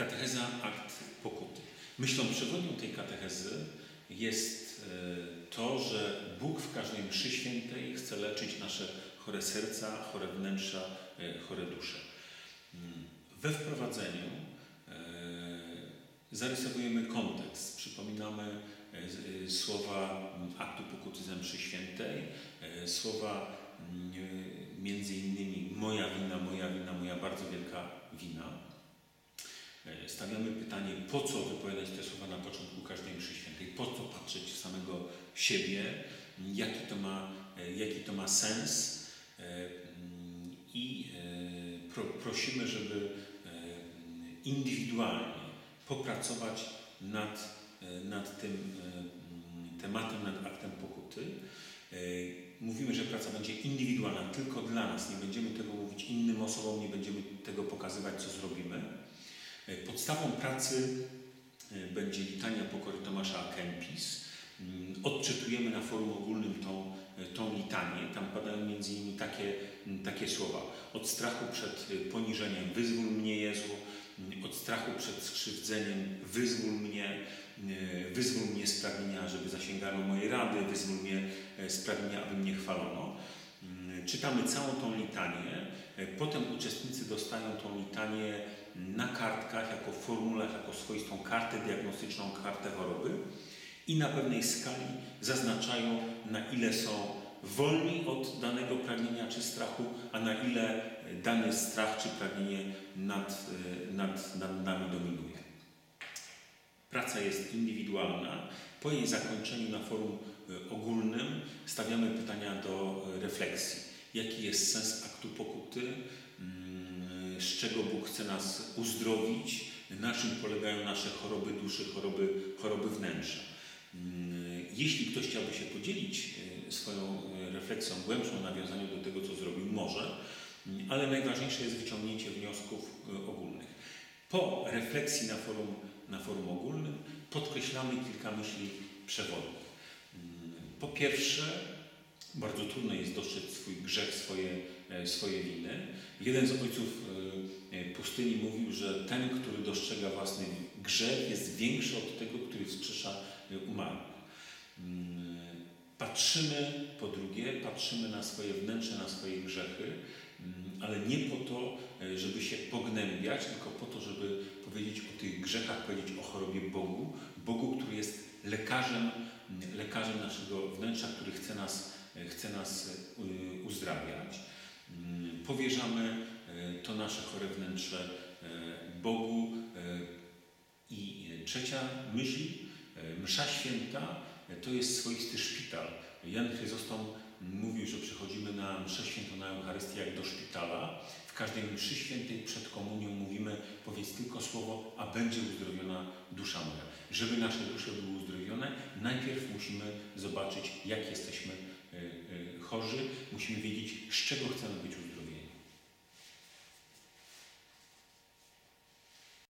Katecheza, akt pokuty. Myślą przewodnią tej katechezy jest e, to, że Bóg w każdej mszy świętej chce leczyć nasze chore serca, chore wnętrza, e, chore dusze. Mm, we wprowadzeniu e, zarysowujemy kontekst, przypominamy słowa aktu pokuty ze mszy świętej, słowa mm, między innymi moja wina, moja wina, moja bardzo wielka wina. E, stawiamy pytanie, po co wypowiadać te słowa na początku każdej mszy świętej, po co patrzeć w samego siebie, jaki to ma, e, jaki to ma sens? E, mm, i pro, prosimy, żeby indywidualnie popracować nad, nad tym mm, tematem, nad aktem pokuty. Mówimy, że praca będzie indywidualna tylko dla nas, nie będziemy tego mówić innym osobom, nie będziemy tego pokazywać, co zrobimy podstawą pracy e, będzie litania pokory Tomasza Kempis. Mm, odczytujemy na forum ogólnym tą, e, tą litanię. Tam padają między innymi takie, mm, takie słowa. Od strachu przed poniżeniem wyzwól mnie Jezu, mm, od strachu przed skrzywdzeniem wyzwól mnie, wyzwól mnie z pragnienia, żeby zasięgano mojej rady, wyzwól mnie z pragnienia, aby mnie chwalono. Czytamy całą tą litanię, potem uczestnicy dostają tą litanię na kartkach, jako formularz, jako swoistą kartę diagnostyczną, kartę choroby i na pewnej skali zaznaczają, na ile są wolni od danego pragnienia czy strachu, a na ile dany strach czy pragnienie nad, nad, nad nami dominuje. Praca jest indywidualna. Po jej zakończeniu na forum e, ogólnym stawiamy pytania do refleksji. Jaki jest sens aktu pokuty? z czego Bóg chce nas uzdrowić, na czym polegają nasze choroby duszy, choroby, choroby wnętrza. Mm, jeśli ktoś chciałby się podzielić e, swoją e, refleksją głębszą, nawiązaniu do tego, co zrobił, może, mm, ale najważniejsze jest wyciągnięcie wniosków e, ogólnych. Po refleksji na forum, na forum ogólnym podkreślamy kilka myśli przewodnich. Mm, po pierwsze, bardzo trudno jest dostrzec swój grzech, swoje, swoje winy. Jeden z ojców E, pustyni mówił, że ten, który dostrzega własny grzech, jest większy od tego, który wskrzesza e, umarłych. Mm, patrzymy, po drugie, patrzymy na swoje wnętrze, na swoje grzechy, mm, ale nie po to, e, żeby się pognębiać, tylko po to, żeby powiedzieć o tych grzechach, powiedzieć o chorobie Bogu, Bogu, który jest lekarzem, mm, lekarzem naszego wnętrza, który chce nas, chce nas uzdrawiać. Powierzamy E, to nasze chore wnętrze e, Bogu. E, I trzecia myśl, msza święta to jest swoisty szpital. Jan Chryzostom mówił, że przychodzimy na mszę świętą na Eucharystię jak do szpitala. W każdej mszy świętej przed komunią mówimy, powiedz tylko słowo, a będzie uzdrowiona dusza. Żeby nasze dusze były uzdrowione, najpierw musimy zobaczyć, jak jesteśmy chorzy. Musimy wiedzieć, z czego chcemy być uzdrowieni